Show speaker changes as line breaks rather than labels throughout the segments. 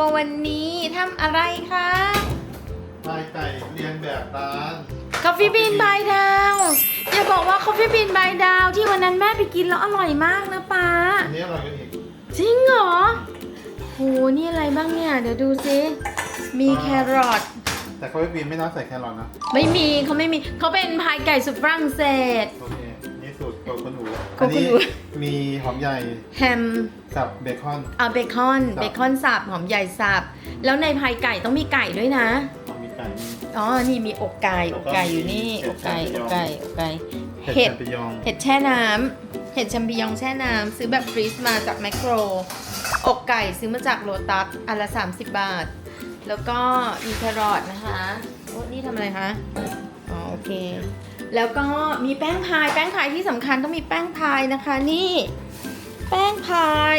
ววันนี้ทำอะไรคะ
พายไก่เรียนแบบร้าน
คอฟฟี่บีนบายดาวอย่าบอกว่าคอฟฟี่บีนบายดาวที่วันนั้นแม่ไปกินแล้วอร่อยมากนะป๊า
อันนี้อร่อยกว่าอีก
จริงเหรอโหนี่อะไรบ้างเนี่ยเดี๋ยวดูซิมีแครอท
แต่เขาไม่ปีนไม่น่าใส่แครอทนะ
ไม่มีเขาไม่มีเขาเป็นพายไก่สุดฝรั่งเศส
โอเคนี่สู ตรโกคนหู
โก
อัน
โก้
นี้
หนู
มีหอมใหญ่
แฮม
กับเบคอน
เอาเบคอน
สับ
เบคอนสับหอมใหญ่สับแล้วในพายไก่ต้องมีไก่ด้วยนะ
มีไก่มี
อ๋อนี่มีอกไก่
แล้
อ
ว
ก
ก็
ไก่อยู่นี่
มี
อกไก่
เห็
อ
ด
กไก่อกไก่
เห็ด
เห็ด
แชมปิญอง
เห็ดแช่น้ำเห็ดแชมปิญองแช่น้ำซื้อแบบฟรีซมาจากแมคโครอกไก่ซื้อมาจากโลตัสอันละ 30 บาท แล้วก็มีแครอทนะคะโอ้นี่ทำอะไรคะอ๋อโอเค แล้วก็มีแป้งพาย แป้งพายที่สำคัญต้องมีแป้งพายนะคะ นี่ แป้งพาย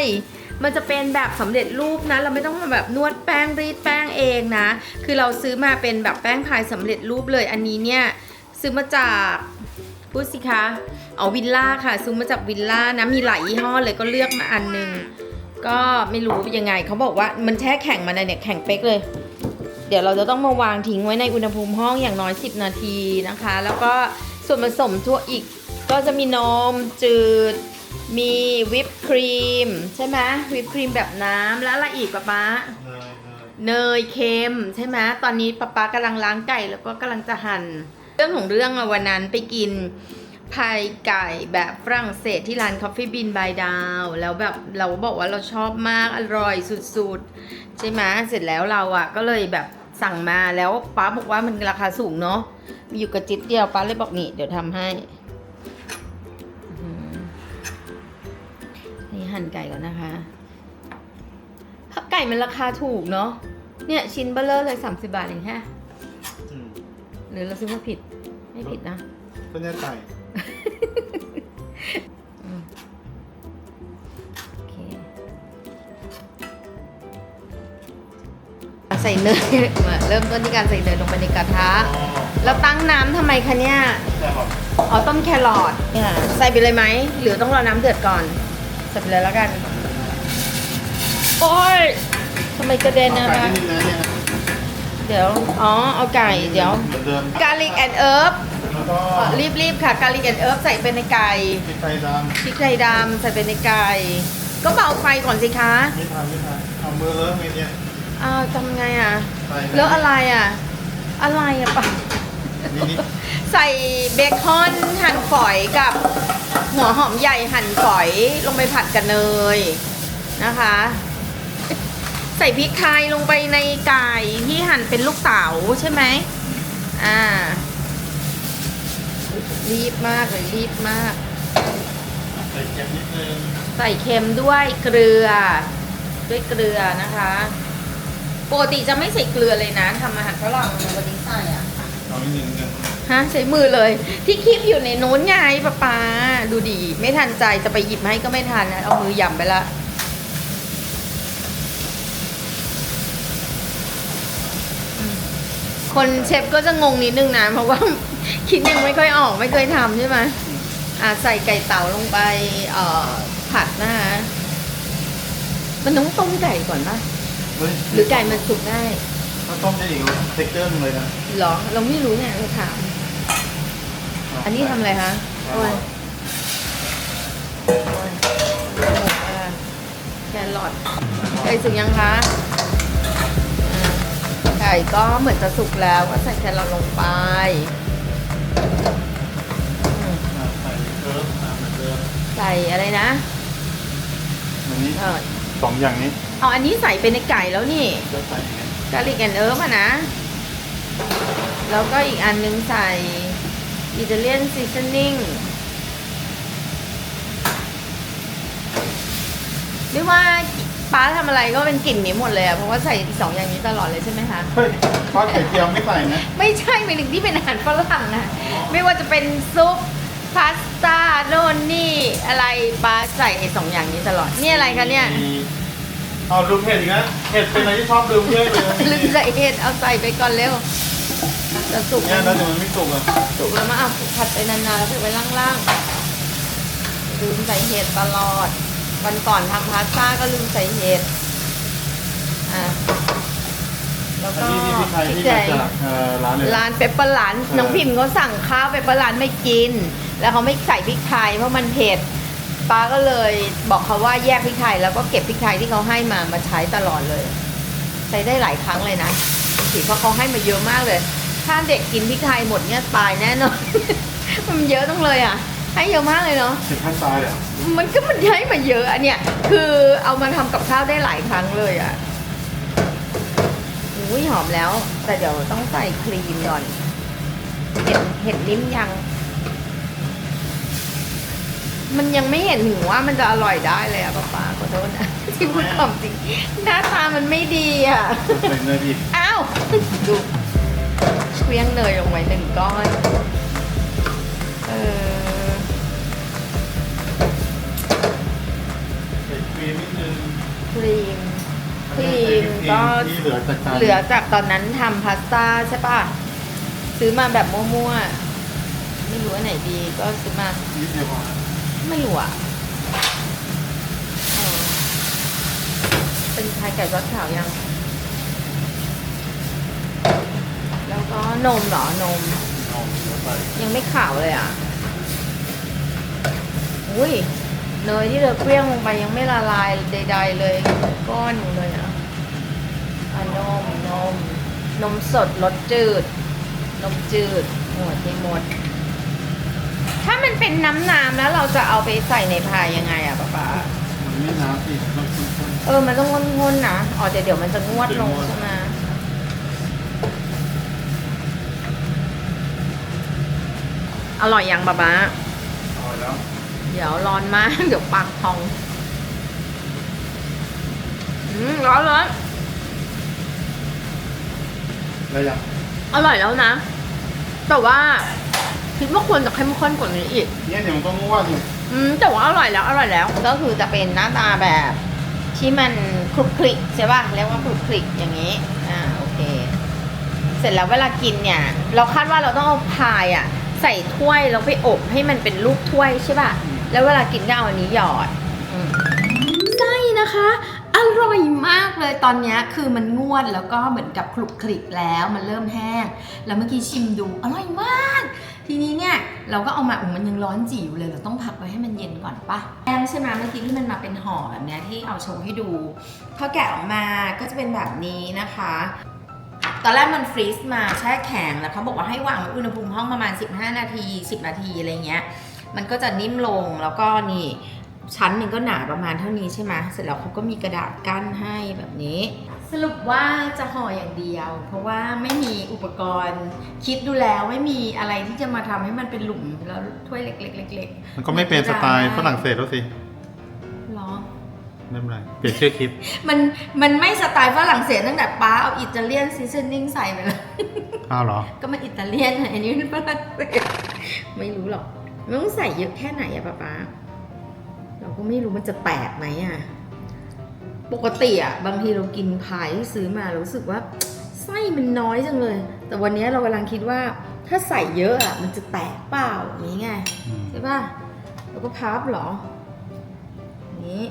มันจะเป็นแบบสำเร็จรูปนะ เราไม่ต้องมาแบบนวดแป้งรีดแป้งเองนะ คือเราซื้อมาเป็นแบบแป้งพายสำเร็จรูปเลย อันนี้เนี่ยซื้อมาจากพูดสิคะเอาวิลล่าค่ะซื้อมาจากวิลล่านะมีหลายยี่ห้อเลยก็เลือกมาอันหนึ่งก็ไม่รู้ยังไงเขาบอกว่ามันแช่แข็งมาในเนี่ยแข็งเป๊กเลย เดี๋ยวเราจะต้องมาวางทิ้งไว้ในอุณหภูมิห้องอย่างน้อย 10 นาทีนะคะ แล้วก็ส่วนผสมทั่วอีกก็จะมีนมจืด มีวิปครีม ใช่ไหมวิปครีมแบบน้ำแล้วอะไรอีกป๊าป๊า
เนยเนย
เนยเค็มใช่ไหมตอนนี้ป๊าป๊ากำลังล้างไก่แล้วก็กำลังจะหั่นเรื่องของเรื่องอะวันนั้นไปกินพายไก่แบบฝรั่งเศสที่ร้าน Coffee Bean by Down แล้วแบบเราบอกว่าเราชอบมากอร่อยสุดๆ ใช่ไหมเสร็จแล้วเราอะก็เลยแบบ สั่งมาแล้วป๊าบอกว่ามันราคาสูงเนาะมีอยู่กระจิตเดียวป๊าเลยบอกนี่ เดี๋ยวทำให้อื้อหือนี่หั่นไก่ก่อนนะคะถ้าไก่มันราคาถูกเนาะเนี่ยชิ้นเบลเลอร์เลย30บาทเองแค่
อืม
หรือเราซื้อมาผิด ไม่ผิดนะ
ก็เนี่ยไส่
เนย มาเริ่มต้นที่การใส่เนยลงไปในกระทะ
อ๋อ
แล้วตั้งน้ำทำไมคะเนี่ย
แครอท
อ๋อต้มแครอทเนี่ยใส่ไปเลยไหม หรือต้องรอน้ำเดือดก่อน ใส่ไปเลยแล้วกัน โอ้ยทำไมกระเด็นนะ
ไก่
คะ
นิดนึงนะเนี่ย
เดี๋ยว อ๋อ เอาไก่ เดี๋ยว
เหมือนเดิม
garlic and herb
แล้วก็
รีบๆค่ะ garlic and herb ใส่ไปในไก่
พริกไทยด
พริกไทยดำใส่ไปในไก่ ก็เบาไฟก่อนสิคะำ
ไม่ทานไม่ทานเอามือเลอะไงเนี่ย
อ้าวทำไงอะ
ใส่
แล้วอะไรอะ อะไรอะปะ
นี่นี่
ใส่เบคอนหั่นฝอยกับ หัวหอมใหญ่หั่นฝอยลงไปผัดกับเนยนะคะ ใส่พริกไทยลงไปในไก่ที่หั่นเป็นลูกเต๋าใช่ไหมอ่า รีบมากเลยรีบมาก
ใส่เค็มนิดนึง
ใส่เค็มด้วยเกลือ ด้วยเกลือนะคะ ปกติจะไม่ใส่เกลือเลยนะทำอาหารฝรั่งวันนี้ใส่อะ
เอานิดนึงเนี่ย
ฮะใช้มือเลย ที่คลิปอยู่ในนู้นไงป้าป๊าดูดี ไม่ทันใจจะไปหยิบให้ก็ไม่ทันนะเอามือหย่ำไปละอืมคนเชฟก็จะงงนิดนึงนะ เพราะว่า คิดยังไม่ค่อยออกไม่เคยทำใช่ไหมอะใส่ไก่เต่าลงไปเอ่อผัดนะคะมันต้องต้มไก่ก่อนปะ
เฮ้ย
หรือไก่มันสุกได้
ถ้าต้มได้อีกเทคเจอร์นึงเลยนะ
เหรอ เราไม่รู้ไงเราถาม อันนี้ทำอะไรคะโอ้ยโอ้ยโอ้โหอะแครอทไก่สุกยังคะอ่าไก่ก็เหมือนจะสุกแล้วก็ใส่แครอทลงไปอืม
อ่าใส่เอิร์ฟอ่าเหมือนเดิม
ใส่อะไรนะ
อันนี้
เออ
สองอย่างนี้
เอาอันนี้ใส่ไปในไก่แล้วนี่
จะใส่ยังไง
กาลิกแอนเอิร์ฟอะนะ แล้วก็อีกอันนึงใส่อิตาเลียนซีซันนิ่งไม่ว่าป้าทำอะไรก็เป็นกลิ่นนี้หมดเลยอะเพราะว่าใส่สองอย่างนี้ตลอดเลยใช่ไหมคะ
เฮ้ยทอดไข่เจียวไม่ใส่นะ
ไม่ใช่หมายถึงที่เป็นอาหารฝรั่งนะไม่ว่าจะเป็นซุปพาสต้าโน่นนี่อะไรป้าใส่ไอ้สองอย่างนี้ตลอด นี่อะไรคะเนี่ย
มี เอาลืมเห็ดอีกนะเห็ดเป็นอะไรที่ชอบลืมเรื่อยเลย
ลืมใส่เห็ดเอาใส่ไปก่อนเร็วจะสุก
เนี่ยแล้วเดี๋ยวมันไม่สุกอะ
สุกแล้วมาเอาผัดไปนานๆแล้วไปไว้ล่างๆลืมใส่เห็ดตลอด วันก่อนทำพาสต้าก็ลืมใส่เห็ดอะแล้ว
อัน
ก็
นี้นี่พริกไทยที่
พริก
มา
ไทย
จากเอ่อร้านเลย
ร้านเปปเปอร์ร้าน
เออ
น้องพิมพ์เขาสั่งข้าวเปปเปอร์ร้านไม่กิน แล้วเขาไม่ใส่พริกไทยเพราะมันเผ็ด ป้าก็เลยบอกเขาว่าแยกพริกไทยแล้วก็เก็บพริกไทยที่เขาให้มามาใช้ตลอดเลย ใช้ได้หลายครั้งเลยนะถือเพราะเขาให้มาเยอะมากเลย ถ้าเด็กกินพริกไทยหมดเนี่ยตายแน่นอน มันเยอะต้องเลยอะ ให้เยอะมากเลยเนาะ
เป็นขั้นตายเลยเหรอ
มันก็มันให้มาเยอะอะเนี่ยคือเอามาทำกับข้าวได้หลายครั้งเลยอะอุ้ยหอมแล้ว แต่เดี๋ยวต้องใส่ครีมก่อนเห็ดเห็ดลิ้มยัง มันยังไม่เห็นถึงว่ามันจะอร่อยได้เลยอะป้าป๊าขอโทษนะที่พูดความจริงหน้าตามันไม่ดีอะ
ใส่เนยอีก
อ้าวดูเคลี้ยงเนยลงไปหนึ่งก้อนเออ
ใส่ครีมนิดนึง
ครีมครีมก็
ที่เหลือจากการ
เหลือจากตอนนั้นทำพาสต้าใช่ป่ะ ซื้อมาแบบมั่วๆไม่รู้อันไหนดีก็ซื้อมา
นิดเดียวพอ
ไม่รู้อะเป็นชายไก่รสขาวยัง แล้วก็นมเหรอนม
ยั
งไม่ขาวเลยอะ อุ้ยเนยที่เราเคลี้ยงลงไปยังไม่ละลายใด ๆ เลย ก้อนอยู่เลยอะอะนมนม นมสดรสจืด นมจืดหมดที่หมด ถ้ามันเป็นน้ำน้ำๆแล้วเราจะเอาไปใส่ในพายยังไงอะป๊าป๊า
มันไม่น้ำสิต้องข้น
เออ มันต้องงนๆนะอ๋อเดี๋ยวเดี๋ยวมันจะงวดลง
จะงวด
ใช่ไหมอร่อยยังป๊าป๊า
ๆเอาแล้ว
เดี๋ยวร้อนมาก เดี๋ยวปากพอง อืมร้อนร้อน
แล้วยัง
อร่อยแล้วนะ แต่ว่า คิดว่าควรจะเข้มข้นกว่านี้อีก
เนี่ยเดี๋ยวมันก็งวดอยู่
อืมแต่ว่าอร่อยแล้วอร่อยแล้ว ก็คือจะเป็นหน้าตาแบบที่มันคลุกคลิกใช่ป่ะเรียกว่าคลุกคลิกอย่างนี้อ่าโอเค เสร็จแล้วเวลากินเนี่ย เราคาดว่าเราต้องเอาพายอะ ใส่ถ้วยแล้วไปอบให้มันเป็นลูกถ้วยใช่ป่ะแล้วเวลากินก็เอาอันนี้หยอดอืมไส้นะคะอ ร่อยมากเลยตอนนี้คือมันงวดแล้วก็เหมือนกับคลุกคลิกแล้วมันเริ่มแห้ง แล้วเมื่อกี้ชิมดูอร่อยมาก ทีนี้เนี่ยเราก็เอามาอุ้มันยังร้อนจี๋อยู่เลยเราต้องพักไว้ให้มันเย็นก่อนปะแป้งใช่ไหมเมื่อกี้ที่มันมาเป็นห่อแบบนี้ที่เอาโชว์ให้ดูพอแกะออกมาก็จะเป็นแบบนี้นะคะ ตอนแรกมันฟรีซมาแช่แข็งแล้วเขาบอกว่าให้วางไว้อุณหภูมิห้องประมาณ 15 นาที 10 นาทีอะไรเงี้ยมันก็จะนิ่มลงแล้วก็นี่ ชั้นหนึ่งก็หนาประมาณเท่านี้ใช่ไหมเสร็จแล้วเขาก็มีกระดาษกั้นให้แบบนี้ สรุปว่าจะห่ออย่างเดียว เพราะว่าไม่มีอุปกรณ์ คิดดูแล้วไม่มีอะไรที่จะมาทำให้มันเป็นหลุมแล้วถ้วยเล็กๆเล็ก
มันก็ไม่เป็นสไตล์ฝรั่งเศสแล้วสิ
ๆหรอ
ไม่เป็นไรเปลี่ยนชื่อคลิป
มันมันไม่สไตล์ฝรั่งเศสตั้งแต่ป้าเอาอิตาเลียนซีซันนิ่งใส่ไปแล้ว
อ้าวเหรอ
ก็มันอิตาเลียนอะอันนี้มันฝรั่งเศสไม่รู้หรอกมันต้องใส่เยอะแค่ไหนอะป๊าป๊า เราก็ไม่รู้มันจะแตกไหมอะปกติอะบางทีเรากินพายที่ซื้อมาเรารู้สึกว่าไส้มันน้อยจังเลย แต่วันนี้เรากำลังคิดว่าถ้าใส่เยอะอะมันจะแตกเปล่าอย่างนี้ไง
อืม
ใช่ป่ะแล้วก็พับเหรออย่างนี้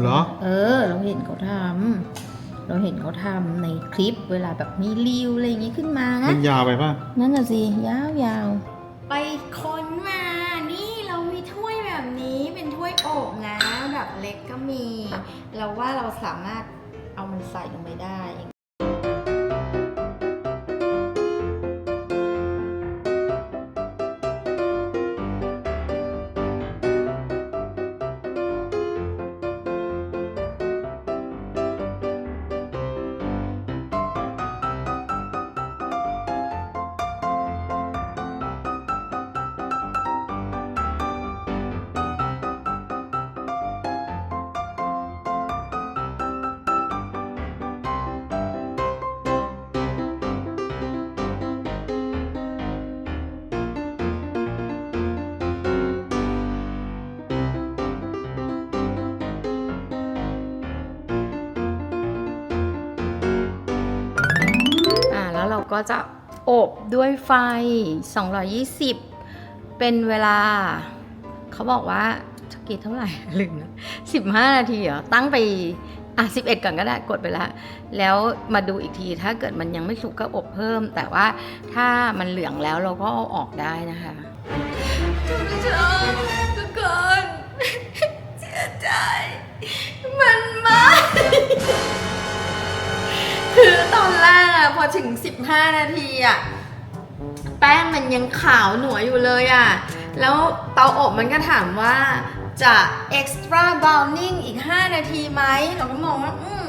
เหรอ
เออ เราเห็นเขาทำเราเห็นเขาทำในคลิปเวลาแบบมีรีวอะไรอย่างงี้ขึ้นมานะ
มันยาวไปป่ะ
นั่นน่ะสิ ยาวยาวๆ ไปค้นมา นี่เรามีถ้วยแบบนี้เป็นถ้วยโอบนะ แบบเล็กก็มี เราว่าเราสามารถเอามันใส่ลงไปได้ ก็จะอบด้วยไฟ 220 เป็นเวลา เขาบอกว่ากี่เท่าไหร่ลืมแล้ว15 นาทีเหรอ ตั้งไปอะ11 ก่อนก็ได้กดไปแล้วแล้วมาดูอีกทีถ้าเกิดมันยังไม่สุกก็อบเพิ่ม แต่ว่าถ้ามันเหลืองแล้วเราก็เอาออกได้นะคะทุกชมทุกคนเสียใจมันมา คือตอนแรกอะพอถึง 15 นาทีอะแป้งมันยังขาวหนัวอยู่เลยอะแล้วเตาอบมันก็ถามว่าจะ extra browning อีก 5 นาทีไหมเราก็มองว่าอืม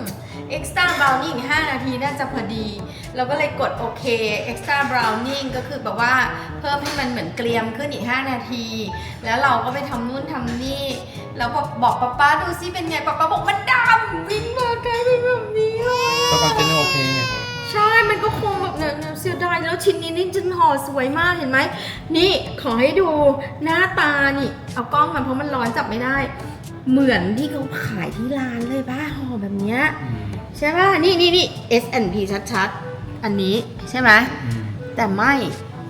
extra browning อีก 5 นาทีน่าจะพอดี เราก็เลยกดโอเค extra browning ก็คือแบบว่าเพิ่มให้มันเหมือนเกรียมขึ้นอีก 5 นาที แล้วเราก็ไปทำนู่นทำนี่ แล้วพอบอกป๊าป๊าดูซิเป็นไงป๊าป๊าบอกมันดำวิ่งมากลายเป็นแก็
คง
แบบเนี่ยเนี่ยเสียดายแล้วชิ้นนี้นี่จนห่อสวยมากเห็นไหม นี่ขอให้ดูหน้าตานี่ เอากล้องมาเพราะมันร้อนจับไม่ได้ เหมือนที่เขาขายที่ร้านเลยป่ะห่อแบบเนี้ย
อืม
ใช่ป่ะ นี่นี่นี่ S&P ชัดๆ อันนี้ใช่ไหม
อืม
แต่ไม่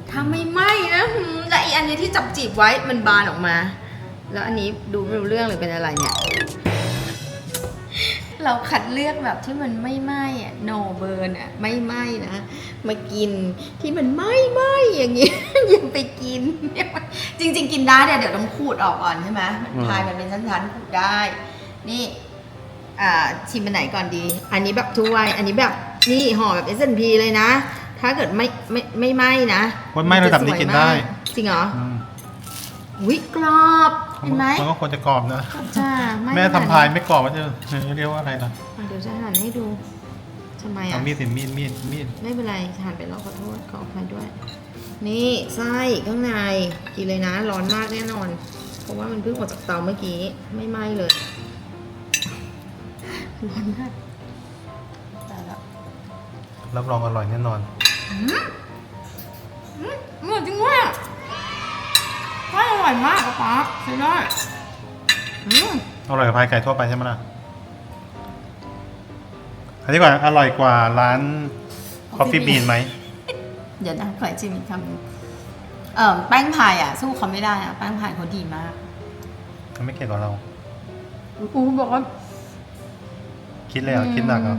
ถ้าไม่ไหม้นะหืมและอีอันนี้ที่จับจีบไว้มันบานออกมา แล้วอันนี้ดูไม่รู้เรื่องเลยเป็นอะไรเนี่ย เราคัดเลือกแบบที่มันไม่ไหม้อะ no burn อะไม่ไหม้นะมากินที่มันไหม้ไหม้อย่างนี้อย่าไปกิน จริง ๆ กินได้แต่เดี๋ยวต้องขูดออกก่อนใช่ไหมมันพายมันเป็นชั้นๆขูดได้ นี่อ่าชิมอันไหนก่อนดี อันนี้แบบถ้วย อันนี้แบบนี่ห่อแบบ S&P เลยนะ ถ้าเกิดไม่ไม่ไม่ไหม้นะ
ว่าไม่ระดับนี้กินได้
จริงเหรอ
อืม
วิกรอบ เห็นไหม
มันก็ควรจะกรอบนะ
จ้าไแม่
ทำพาย
ขนดนั้น
ไม่กรอบว่าจะเรียกว่าอะไรล่ะ
อะเดี๋ยวจะหั่นให้ดูทำไม
เอา
อะ
มีดสิมีดมีดมีด
ไม่เป็นไรหั่นไปแล้วขอโทษขออภัยด้วย นี่ไส้ข้างในกินเลยนะ ร้อนมากแน่นอน เพราะว่ามันเพิ่งออกจากเตาเมื่อกี้ ไม่ไหม้เลย ร้อนมากแต่ละ
รับรองอร่อยแน่นอน
อร่อยจริงด้วยอะไส้อ ร่อยมากอะป๊าใช่ได้อืม
อร่อยกว่าพายไก่ทั่วไปใช่ไหมล่ะอันนี้ก่อนอร่อยกว่าร้านคอฟฟี่บีนไหม
เดี๋ยวนะขอชิมอีกคำหนึ่งเอ่อแป้งพายอะ สู้เขาไม่ได้อะแป้งพายเขาดีมาก
เขาไม่เก่งกว่าเรา
อูบอกว่า
คิดเลยเหรอะคิดหนักเหรอ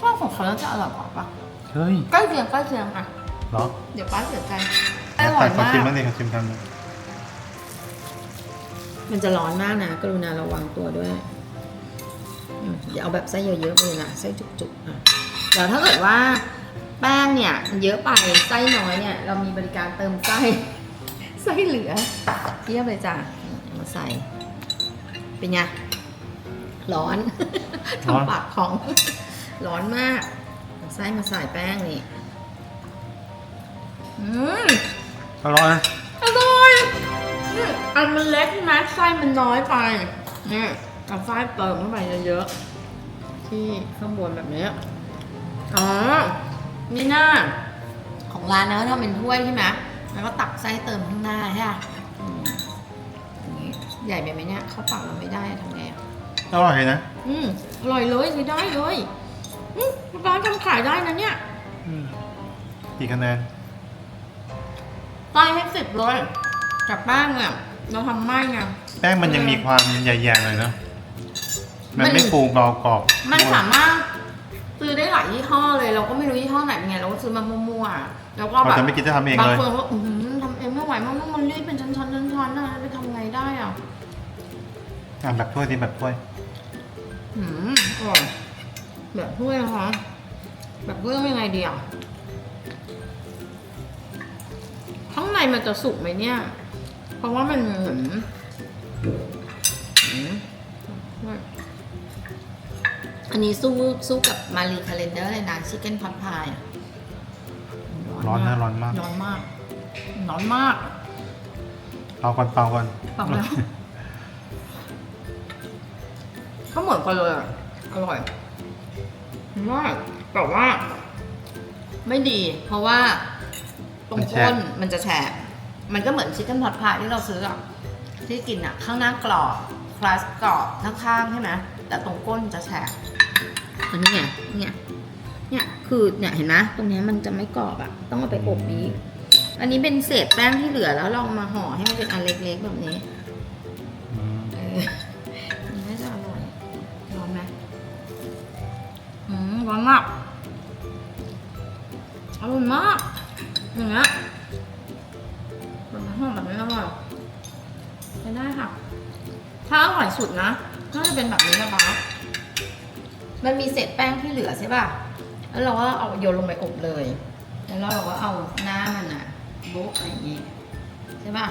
ข้าวของเขาน่าจะอร่อยกว่าปะ
เฮ้ย
ใกล้เคียงใกล้เคียงอะ
เหรอ
เดี๋ยวป้าเสียใจอ
แต่
ร่อย
ขอ
มาก
ชิมบ้างดิขอชิมคำหนึง
มันจะร้อนมากนะกรุณาระวังตัวด้วยอืมอย่าเอาแบบไส้เยอะๆเลยนะไส้จุกๆอะเดี๋ยวถ้าเกิดว่าแป้งเนี่ยมันเยอะไปไส้น้อยเนี่ย เรามีบริการเติมไส้ไส้เหลือเทียบเลยจ้ะเอามาใส่ เป็นไงร้อนทำปากของ ร้อนมากเอาไส้มาใส่แป้งนี่ อืม
อร่อยนะ
อร่อยอืมอันมันเล็กนะไส้มันน้อยไปนี่เอาไส้เติมเข้าไปเยอะๆที่ข้างบนแบบนี้อ๋อนี่หน้า ของร้านนะทำเป็นถ้วยใช่ไหมแล้วก็ตักไส้เติมข้างหน้าใช่ไหมอืมอย่างนี้ใหญ่ไปไหมเนี่ยเข้าปากเราไม่ได้อะทำไงอะ
อร่อยนะ
อืมอร่อยเลยใช้ได้เลยอืมร้านทำขายได้นะเนี่ย
อืมกี่คะแนน
ไส้ให้สิบเลยจากแป้งเนี่ยเราทำไหม้ไง
แป้งมันยังมีความใหญ่ๆหน่อยนะมัน
มัน
ไม่ฟูเบากรอบ
มันสามารถซื้อได้หลายยี่ห้อเลย เราก็ไม่รู้ยี่ห้อไหนเป็นไงเราก็ซื้อมามั่วๆแล้วก็
เรา
แบบ
จะไม่คิดจะทำเอง
บาง
เลย
คนก็อื้อหือทำเองไม่ไหวมันมันรีดเป็นชั้นๆชั้นๆนะไปทำไงได้อะ
อะแบบถ้วยดิแบบถ้วย
อืมอร่อยแบบถ้วยนะคะแบบถ้วยเป็นยังไงดีอะ ข้างในมันจะสุกไหมเนี่ย เพราะว่ามันเหมือนอืมอันนี้สู้สู้กับมารีคาเลนเดอร์เลยนะชิคเก้นพับพาย
ร้อนนะร้อนมาก
ร้อนมาก ร้อนมาก
เปาก่อนเปาก่อน
ปรับแล้วก็เหมือนกันเลยอะอร่อยมากแต่ว่า ไม่ดี เพราะว่า ตรงก้นมันจะแฉะมันก็เหมือนชิคเก้นพัดพายที่เราซื้ออะที่กินอะข้างหน้ากรอบคลาสกรอบข้างๆใช่ไหมแต่ตรงก้นจะแฉะอันนี้ไงเนี่ยเนี่ยคือเนี่ยเห็นไหมตรงเนี้ยมันจะไม่กรอบอะต้องเอาไปอบอีกอันนี้เป็นเศษแป้งที่เหลือแล้วลองมาห่อให้มันเป็นอันเล็กๆแบบนี้ ถ้าอร่อยสุดนะก็จะเป็นแบบนี้นะป๊ามันมีเศษแป้งที่เหลือใช่ป่ะ แล้วเราก็เอาโยนลงไปอบเลย แล้วเราก็เอาหน้ามันอะโบุ๊กอะไรอย่างงี้ใช่ป่ะ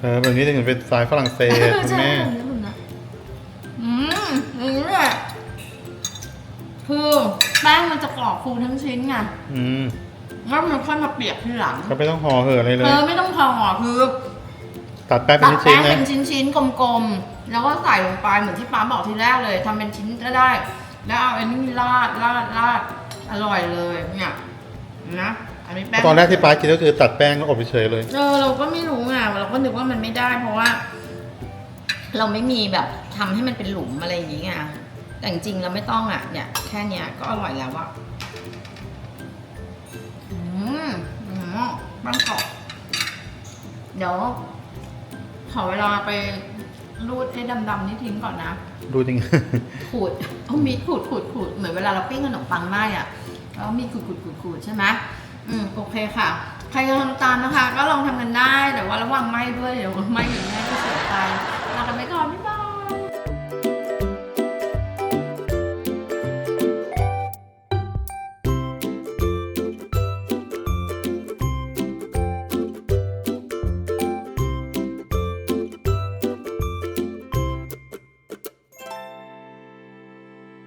เออแบบนี้ถึงเป็นสไตล์ฝรั่งเศสคุณ
ใช่
แม่
แบบนี้แบบนั้นอืมอย่างนี้แหละคือแป้งมันจะกรอบฟูทั้งชิ้นไง
อืม
แล้วมันค่อยมาเปียกทีหลัง
ก็ไม่ต้องห่อเห่อะอะไรเล
เอย อไม่ต้องพอห่อคือ
ตัดแป้งเป็
ตั
น
ด
ชิ้
แป้
นๆนะ
งเป็นชิ้นๆ กลมๆ แล้วก็ใส่ลงไปเหมือนที่ป้าบอกทีแรกเลยทำเป็นชิ้นก็ได้ แล้วเอาอันนี้ราดราดราดอร่อยเลยเนี่ยนะอันนี้แป้ง
ตอนแรกที่ป้ากินก็คือตัดแป้งแล้วอบเฉยๆเลย
เออเราก็ไม่รู้ไงเราก็นึกว่ามันไม่ได้ เพราะว่า เราไม่มีแบบทำให้มันเป็นหลุมอะไรอย่างงี้ไงแต่จริงๆเราไม่ต้องอะ เนี่ย แค่เนี้ยก็อร่อยแล้วอะอืมอืมบ้างกรอบเดี๋ยว ขอเวลาไปรูดไอ้ดำๆนี่ทิ้งก่อนนะ
ดูจริง
ขูดเอามีดขูดขูดขูดเหมือนเวลาเราปิ้งขนมปังไหม้อะแล้วมีดขูดขูดขูดขูดใช่ไหมอืมโอเคค่ะ ใครจะทำตามนะคะ ก็ลองทำกันได้แต่ว่าระวังไหม้ด้วยเดี๋ยวไหม้ถึงแม่ก็เสียใจ